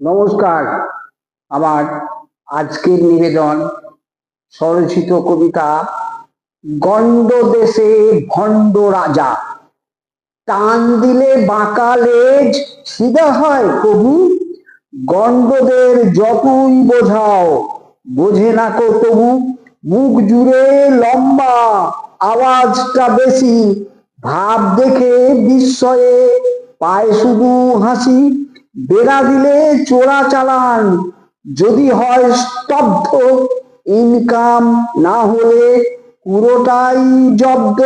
নমস্কার। আমার আজকের নিবেদন স্বরচিত কবিতা গণ্ড দেশে ভণ্ড রাজা। টান দিলে বাঁকা লেজ সিধা হয় কবু। গণ্ডদের যতই বোঝাও, বোঝে না কো তবু। মুখ জুড়ে লম্বা আওয়াজটা বেশি। ভাব দেখে বিস্ময়ে পায় শুধু হাসি। বেড়া দিলে চোরা চালান। যদি হয় স্তব্ধ, ইনকাম না হলে পুরোটাই জব্দ।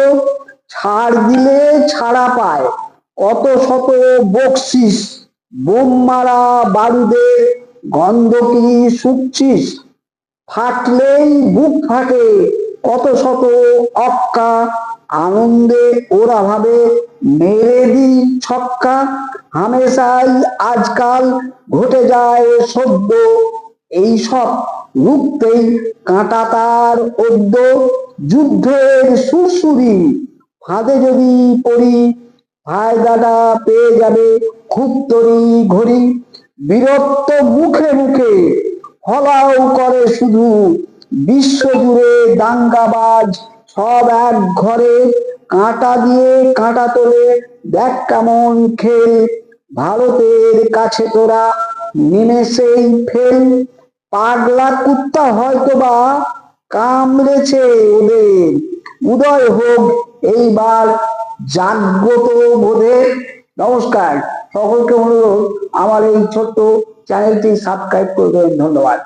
ছাড় দিলে ছাড়া পায়। কত শত বকশিস বোম মারা বারুদে গন্ধ কি শুকছিস? ফাটলেই বুক ফাটে, কত শত অক্কা। আনন্দে ওরা ভাবে মেরে দি ছক্কা। হামেশাই আজকাল ঘটে যায় সদ্য এই সব রুখতেই কাঁটা তার অদ্য যুদ্ধের সুরসুরি। ফাঁদে যদি পড়ি ফায়দাটা পেয়ে যাবে খুব তরি ঘড়ি। বীরত্ব মুখে মুখে ফলাও করে শুধু। বিশ্বজুড়ে দাঙ্গাবাজ সব এক ঘরে। কাঁটা দিয়ে কাঁটা তোলে দেখ কেমন খেল ভারতের কাছে তোরা নিমেষেই ফেল পাগলা কুত্তা হয়তো বা কামড়েছে ওদের। উদয় হোক, এইবার জাগ্রত বোধে। নমস্কার, সকলকে অনুরোধ, আমার এই ছোট্ট চ্যানেলটি সাবস্ক্রাইব করবেন ধন্যবাদ।